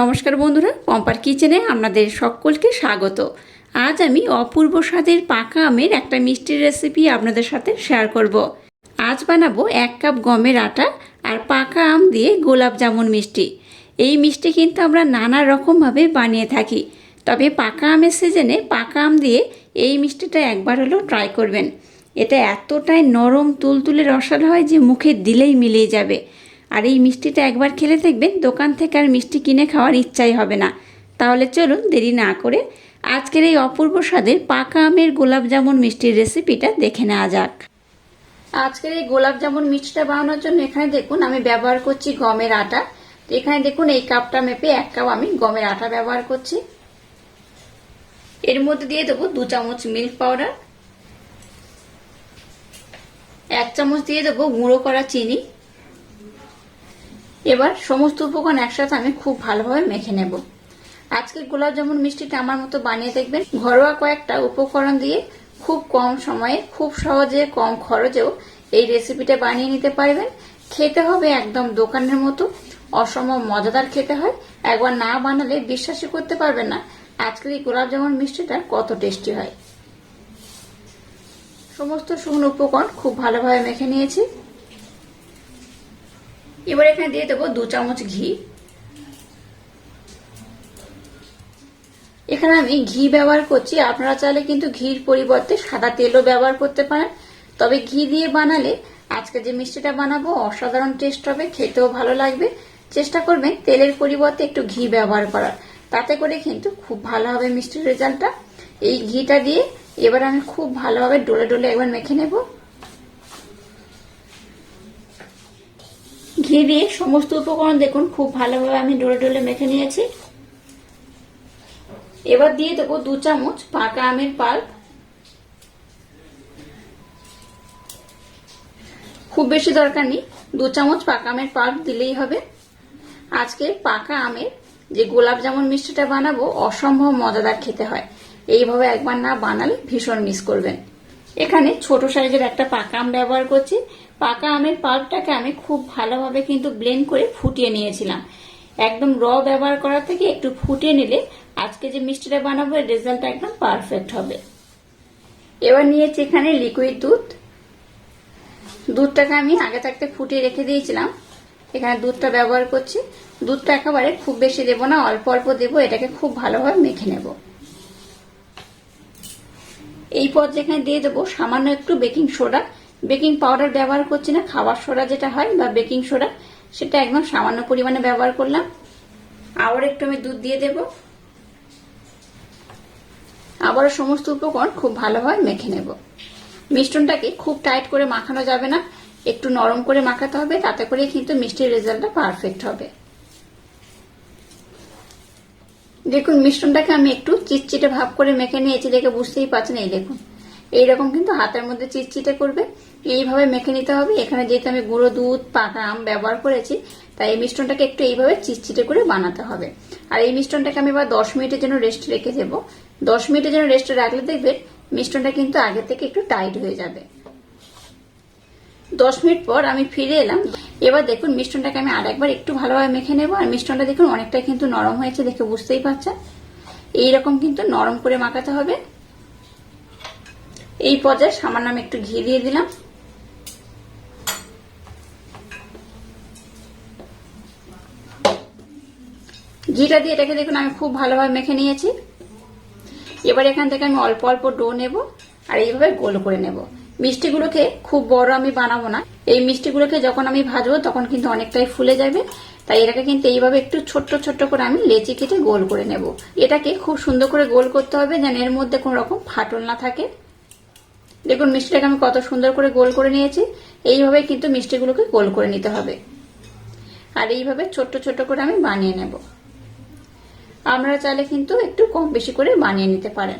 নমস্কার বন্ধুরা, পম্পার কিচেনে আপনাদের সকলকে স্বাগত। আজ আমি অপূর্ব স্বাদের পাকা আমের একটা মিষ্টির রেসিপি আপনাদের সাথে শেয়ার করব। আজ বানাবো এক কাপ গমের আটা আর পাকা আম দিয়ে গোলাপ জামুন মিষ্টি। এই মিষ্টি কিন্তু আমরা নানা রকমভাবে বানিয়ে থাকি। তবে পাকা আমের সিজনে পাকা আম দিয়ে এই মিষ্টিটা একবার হলেও ট্রাই করবেন। এটা এতটাই নরম, তুলতুলে রসাল হয় যে মুখে দিলেই মিলিয়ে যাবে। আর এই মিষ্টিটা একবার খেলে দেখবেন দোকান থেকে আর মিষ্টি কিনে খাওয়ার ইচ্ছাই হবে না। তাহলে চলুন দেরি না করে আজকের এই অপূর্ব স্বাদের পাকা আমের গোলাপ জামুন মিষ্টির রেসিপিটা দেখে নেওয়া যাক। আজকের এই গোলাপ জামুন মিষ্টিটা বানানোর জন্য এখানে দেখুন আমি ব্যবহার করছি গমের আটা। তো এখানে দেখুন এই কাপটা মেপে এক কাপ আমি গমের আটা ব্যবহার করছি। এর মধ্যে দিয়ে দেবো দু চামচ মিল্ক পাউডার। এক চামচ দিয়ে দেবো গুঁড়ো করা চিনি। এবার সমস্ত উপকরণ একসাথে আমি খুব ভালোভাবে মেখে নেব। আজকে গোলাপ জামুন মিষ্টিটা আমার মতো বানিয়ে দেখবেন। ঘরোয়া কয়েকটা উপকরণ দিয়ে খুব কম সময়ে, খুব সহজে, কম খরচেও এই রেসিপিটা বানিয়ে নিতে পারবেন। খেতে হবে একদম দোকানের মতো, অসম্ভব মজাদার খেতে হয়। একবার না বানালে বিশ্বাসই করতে পারবেন না আজকের এই গোলাপ জামুন মিষ্টিটা কত টেস্টি হয়। সমস্ত শুকনো উপকরণ খুব ভালোভাবে মেখে নিয়েছি। এবার এখানে দিয়ে দেবো দু চামচ ঘি। এখানে আমি ঘি ব্যবহার করছি। আপনারা চাইলে কিন্তু ঘির পরিবর্তে সাদা তেলও ব্যবহার করতে পারেন। তবে ঘি দিয়ে বানালে আজকে যে মিষ্টিটা বানাবো অসাধারণ টেস্ট হবে, খেতেও ভালো লাগবে। চেষ্টা করবেন তেলের পরিবর্তে একটু ঘি ব্যবহার করার। তাতে করে কিন্তু খুব ভালো হবে মিষ্টির রেজাল্টটা এই ঘিটা দিয়ে এবার আমি খুব ভালোভাবে ডোলে ডোলে একবার মেখে নেব। ঘি দিয়ে সমস্ত উপকরণ দেখুন, খুব ভালোভাবে আমি ডোলে ডোলে মেখে নিয়েছি। এবার দিয়ে দেবো দু চামচ পাকা আমের পাল্প। খুব বেশি দরকার নেই, দু চামচ পাকা আমের পাল্প দিলেই হবে। আজকে পাকা আমের যে গোলাপ জামুন মিষ্টিটা বানাবো, অসম্ভব মজাদার খেতে হয়। এইভাবে একবার না বানালে ভীষণ মিস করবেন। এখানে ছোট সাইজের একটা পাকা আম ব্যবহার করছি। পাকা আমের পাল্পটাকে আমি খুব ভালোভাবে কিন্তু ব্লেন্ড করে ফুটিয়ে নিয়েছিলাম। একদম র ব্যবহার করা থেকে একটু ফুটিয়ে নিলে আজকে যে মিষ্টিটা বানাবো, এর রেজাল্ট একদম পারফেক্ট হবে। এবার নিয়েছি এখানে লিকুইড দুধ। দুধটাকে আমি আগে থাকতে ফুটিয়ে রেখে দিয়েছিলাম। এখানে দুধটা ব্যবহার করছি। দুধটা একেবারে খুব বেশি দেবো না, অল্প অল্প দেবো, এটাকে খুব ভালোভাবে মেখে নেব। এই পর যেখানে দিয়ে দেবো, সামান্য একটু বেকিং সোডা। বেকিং পাউডার ব্যবহার করছি না খাবার সোডা যেটা হয় বা বেকিং সোডা, সেটা একদম সামান্য পরিমাণে ব্যবহার করলাম। আবার একটু আমি দুধ দিয়ে দেব। আবারও সমস্ত উপকরণ খুব ভালোভাবে মেখে নেব। মিষ্টনটাকে খুব টাইট করে মাখানো যাবে না, একটু নরম করে মাখাতে হবে, তাতে করে কিন্তু মিষ্টির রেজাল্টটা পারফেক্ট হবে। দেখুন মিষ্টনটাকে আমি একটু চিটচিটে ভাব করে মেখে নিয়েছি দেখে বুঝতেই পারছেন, এই দেখুন। এইরকম কিন্তু হাতের মধ্যে চিটচিটে করবে। এইভাবে মেখে নিতে হবে। এখানে যেহেতু আমি গুঁড়ো দুধ, পাকা আম ব্যবহার করেছি, তাই এই মিষ্টনটাকে একটু এইভাবে চিটচিটে করে বানাতে হবে। আর এই মিষ্টনটাকে আমি এবার দশ মিনিটের জন্য রেস্ট রেখে দেবো। দশ মিনিটের জন্য রেস্টে রাখলে দেখবেন মিষ্টনটা কিন্তু আগে থেকে একটু টাইট হয়ে যাবে। দশ মিনিট পর আমি ফিরে এলাম। এবার দেখুন মিষ্টনটাকে আমি আর একবার একটু ভালোভাবে মেখে নেব। আর মিষ্টনটা দেখুন অনেকটা কিন্তু নরম হয়েছে দেখে বুঝতেই পারছেন। এইরকম কিন্তু নরম করে মাখাতে হবে। এই পর্যায়ে সামান্য আমি একটু ঘি দিয়ে দিলাম। ঘিটা দিয়ে এটাকে দেখুন আমি খুব ভালোভাবে মেখে নিয়েছি। এবার এখান থেকে আমি অল্প অল্প ডো নেব। আর এইভাবে গোল করে নেব। মিষ্টিগুলোকে খুব বড় আমি বানাবো না। এই মিষ্টিগুলোকে যখন আমি ভাজবো, তখন কিন্তু অনেকটাই ফুলে যাবে। তাই এটাকে কিন্তু এইভাবে একটু ছোট্ট ছোট্ট করে আমি লেচি কেটে গোল করে নেব। এটাকে খুব সুন্দর করে গোল করতে হবে যেন এর মধ্যে কোনো রকম ফাটল না থাকে। দেখুন, মিষ্টিটাকে আমি কত সুন্দর করে গোল করে নিয়েছি। এইভাবে কিন্তু মিষ্টিগুলোকে গোল করে নিতে হবে। আর এইভাবে ছোট্ট ছোট্ট করে আমি বানিয়ে নেব। আমরা চাইলে কিন্তু একটু কম বেশি করে বানিয়ে নিতে পারেন।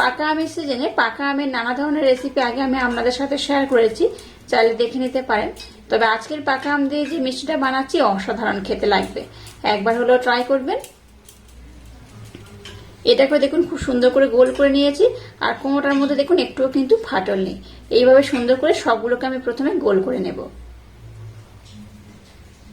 পাকা আমের সিজনে পাকা আমের নানা ধরনের রেসিপি আগে আমি আপনাদের সাথে শেয়ার করেছি, চাইলে দেখে নিতে পারেন। তবে আজকের পাকা আম দিয়ে যে মিষ্টিটা বানাচ্ছি, অসাধারণ খেতে লাগবে। একবার হলেও ট্রাই করবেন। এটাকে দেখুন, খুব সুন্দর করে গোল করে নিয়েছি। আর কোনোটার মধ্যে দেখুন, একটুও কিন্তু ফাটল নেই। এইভাবে সুন্দর করে সবগুলোকে আমি প্রথমে গোল করে নেব।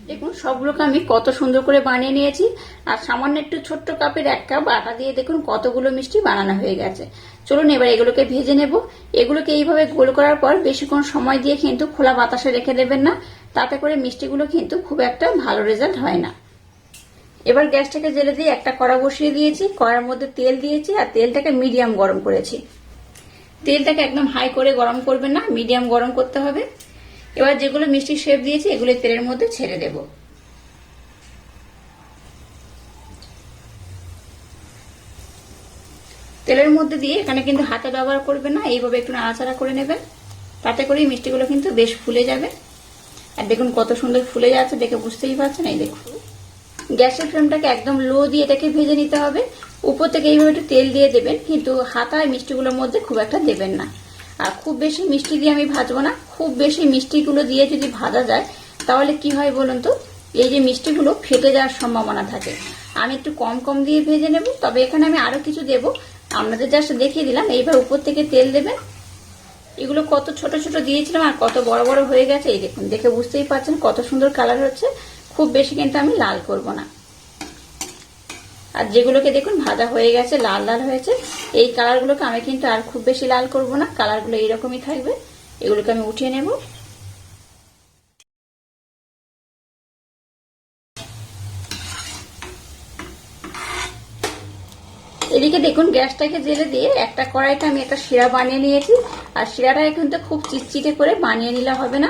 দেখুন, সবগুলোকে আমি কত সুন্দর করে বানিয়ে নিয়েছি। আর সামান্য একটু ছোট্ট কাপের এক কাপ আটা দিয়ে দেখুন কতগুলো মিষ্টি বানানো হয়ে গেছে। চলুন এবার এগুলোকে ভেজে নেব। এগুলোকে এইভাবে গোল করার পর বেশিক্ষণ সময় দিয়ে কিন্তু খোলা বাতাসে রেখে দেবেন না। তাতে করে মিষ্টিগুলো কিন্তু খুব একটা ভালো রেজাল্ট হয় না। এবার গ্যাসটাকে জেলে দিয়ে একটা কড়া বসিয়ে দিয়েছি। কড়ার মধ্যে তেল দিয়েছি আর তেলটাকে মিডিয়াম গরম করেছি। তেলটাকে একদম হাই করে গরম করবেন না, মিডিয়াম গরম করতে হবে। এবার যেগুলো মিষ্টি শেপ দিয়েছি, এগুলো তেলের মধ্যে ছেড়ে দেব। তেলের মধ্যে দিয়ে এখানে কিন্তু হাতে ব্যবহার করবেন না, এইভাবে একটু নাড়াচাড়া করে নেবেন। তাতে করে মিষ্টিগুলো কিন্তু বেশ ফুলে যাবে। আর দেখুন কত সুন্দর ফুলে যাচ্ছে, দেখে বুঝতেই পারছেন, এই দেখুন। গ্যাসের ফ্লেমটাকে একদম লো দিয়ে এটাকে ভেজে নিতে হবে। উপর থেকে এইভাবে একটু তেল দিয়ে দেবেন, কিন্তু হাতায় মিষ্টিগুলোর মধ্যে খুব একটা দেবেন না। আর খুব বেশি মিষ্টি দিয়ে আমি ভাজবো না। খুব বেশি মিষ্টিগুলো দিয়ে যদি ভাজা যায়, তাহলে কি হয় বলুন তো? এই যে মিষ্টিগুলো ফেটে যাওয়ার সম্ভাবনা থাকে। আমি একটু কম কম দিয়ে ভেজে নেব। তবে এখানে আমি আরও কিছু দেব। আপনাদের জাস্ট দেখিয়ে দিলাম। এইবার উপর থেকে তেল দেবেন। এগুলো কত ছোট ছোট দিয়েছিলাম আর কত বড় বড় হয়ে গেছে। এই দেখুন, দেখে বুঝতেই পারছেন কত সুন্দর কালার হচ্ছে। খুব বেশি কিন্তু আমি লাল করব না। আর যেগুলোকে দেখুন, ভাজা হয়ে গেছে, লাল লাল হয়েছে। এই কালারগুলোকে আমি কিন্তু আর খুব বেশি লাল করব না। কালারগুলো এইরকমই থাকবে। এগুলোকে আমি উঠিয়ে নেব। এদিকে দেখুন, গ্যাসটাকে জেলে দিয়ে একটা কড়াইতে আমি একটা শিরা বানিয়ে নিয়েছি। আর শিরাটা কিন্তু খুব চিটচিটে করে বানিয়ে নিলে হবে না।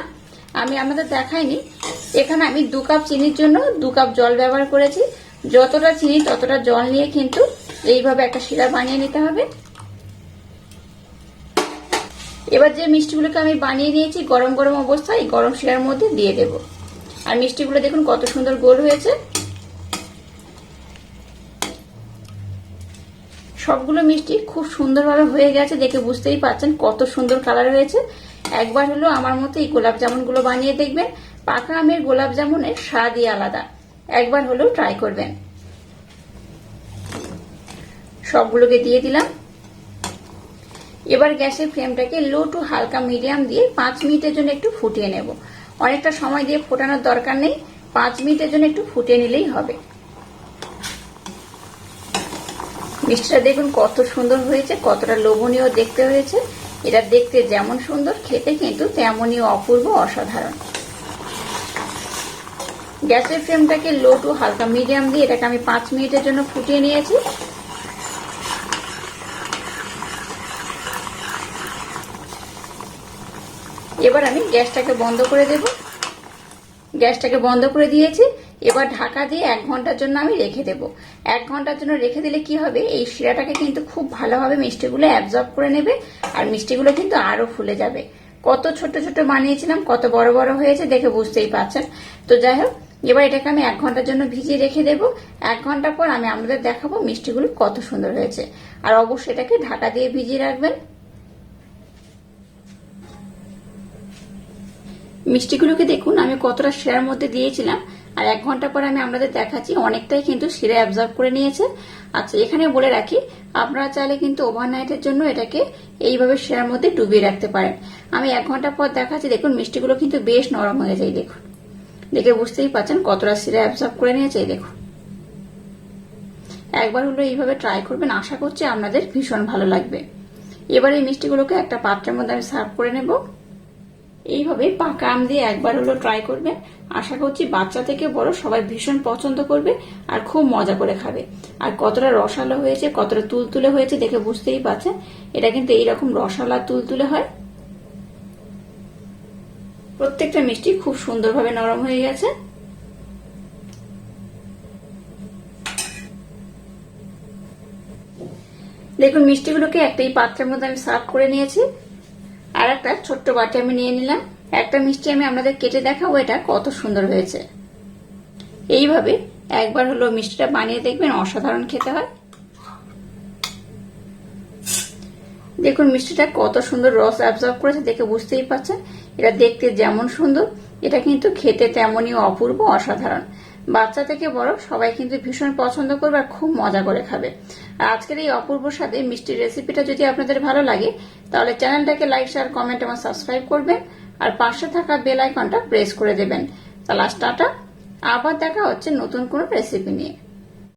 আমি আপনাদের দেখাইনি। এখানে আমি দু কাপ চিনির জন্য দু কাপ জল ব্যবহার করেছি। যতটা চিনি, ততটা জল নিয়ে কিন্তু এইভাবে একটা শিরা বানিয়ে নিতে হবে। এবার যে মিষ্টিগুলোকে আমি বানিয়ে নিয়েছি, গরম গরম অবস্থায় গরম শিরার মধ্যে দিয়ে দেব। আর মিষ্টিগুলো দেখুন কত সুন্দর গোল হয়েছে। সবগুলো মিষ্টি খুব সুন্দরভাবে হয়ে গেছে, দেখে বুঝতেই পারছেন কত সুন্দর কালার হয়েছে। একবার হলো আমার মতো এই গোলাপ জামুনগুলো বানিয়ে দেখবেন। পাকা আমের গোলাপ জামুনের স্বাদই আলাদা। একবার হলেও ট্রাই করবেন। সবগুলোকে দিয়ে দিলাম। এবার গ্যাসের ফ্লেমটাকে লো টু হালকা মিডিয়াম দিয়ে পাঁচ মিনিটের জন্য একটু ফুটিয়ে নেব। অনেকটা সময় দিয়ে ফোটানোর দরকার নেই, পাঁচ মিনিটের জন্য একটু ফুটিয়ে নিলেই হবে। মিষ্টিটা দেখুন কত সুন্দর হয়েছে, কতটা লোভনীয় দেখতে হয়েছে। এটা দেখতে যেমন সুন্দর, খেতে কিন্তু তেমনই অপূর্ব, অসাধারণ। গ্যাসের ফ্লেমটাকে লো টু হালকা মিডিয়াম দিয়ে এটাকে আমি পাঁচ মিনিটের জন্য ফুটিয়ে নিয়েছি। এবার আমি গ্যাসটাকে বন্ধ করে দেব। গ্যাসটাকে বন্ধ করে দিয়েছি। এবার ঢাকা দিয়ে এক ঘণ্টার জন্য আমি রেখে দেব। এক ঘণ্টার জন্য রেখে দিলে কি হবে? এই শিরাটাকে কিন্তু খুব ভালোভাবে মিষ্টিগুলো অ্যাবজর্ব করে নেবে আর মিষ্টিগুলো কিন্তু আরও ফুলে যাবে। কত ছোট ছোট বানিয়েছিলাম, কত বড় বড় হয়েছে দেখে বুঝতেই পারছেন। তো যাই হোক এবার এটাকে আমি এক ঘণ্টার জন্য ভিজিয়ে রেখে দেব। এক ঘণ্টা পর আমি আমাদের দেখাবো মিষ্টিগুলো কত সুন্দর হয়েছে। আর অবশ্যই এটাকে ঢাকা দিয়ে ভিজিয়ে রাখবেন। মিষ্টিগুলোকে দেখুন, আমি কতটা শিরার মধ্যে দিয়েছিলাম। আর এক ঘণ্টা পরে আমি আপনাদের দেখাচ্ছি, অনেকটাই কিন্তু শিরা অ্যাবজর্ব করে নিয়েছে। আচ্ছা এখানে বলে রাখি, আপনারা চাইলে কিন্তু ওভারনাইটের জন্য এটাকে এইভাবে শিরার মধ্যে ডুবিয়ে রাখতে পারেন। আমি এক ঘণ্টা পর দেখাচ্ছি, দেখুন মিষ্টিগুলো কিন্তু বেশ নরম হয়ে যায়, দেখুন। দেখে বুঝতেই পারছেন কতটা শিরা অ্যাবজর্ব করে নিয়েছে দেখুন। একবার হলো এইভাবে ট্রাই করবেন, আশা করছি আপনাদের ভীষণ ভালো লাগবে। এবার এই মিষ্টিগুলোকে একটা পাত্রের মধ্যে আমি সার্ভ করে নেব। এইভাবে পাকা আম দিয়ে একবার হলো ট্রাই করবেন। আশা করছি বাচ্চা থেকে বড় সবাই ভীষণ পছন্দ করবে আর খুব মজা করে খাবে। আর কতটা রসালো হয়েছে, কতটা তুলতুলে হয়েছে দেখে বুঝতেই পারছেন। এটা কিন্তু এইরকম রসালা তুলতুলে হয়। প্রত্যেকটা মিষ্টি খুব সুন্দরভাবে নরম হয়ে গেছে। দেখুন, মিষ্টিগুলোকে একটা এই পাত্রের মধ্যে আমি সার্ভ করে নিয়েছি। আর একটা ছোট্ট বাটি আমি নিয়ে নিলাম। একটা মিষ্টি আমি আপনাদের কেটে দেখাবো এটা কত সুন্দর হয়েছে। এইভাবে একবার হলো মিষ্টিটা বানিয়ে দেখবেন, অসাধারণ খেতে হয়। দেখুন, মিষ্টিটা কত সুন্দর রস অ্যাবজর্ব করেছে, দেখে বুঝতেই পারছেন। এটা দেখতে যেমন সুন্দর, এটা কিন্তু খেতে তেমনই অপূর্ব, অসাধারণ। বাচ্চা থেকে বড়, সবাই কিন্তু ভীষণ পছন্দ করবে আর খুব মজা করে খাবে। আর আজকের এই অপূর্ব স্বাদে মিষ্টির রেসিপিটা যদি আপনাদের ভালো লাগে, তাহলে চ্যানেলটাকে লাইক শেয়ার কমেন্ট এবং সাবস্ক্রাইব করবেন। আর পাশে থাকা বেল আইকনটা প্রেস করে দেবেন। তাহলে টাটা, আবার দেখা হচ্ছে নতুন কোনো রেসিপি নিয়ে।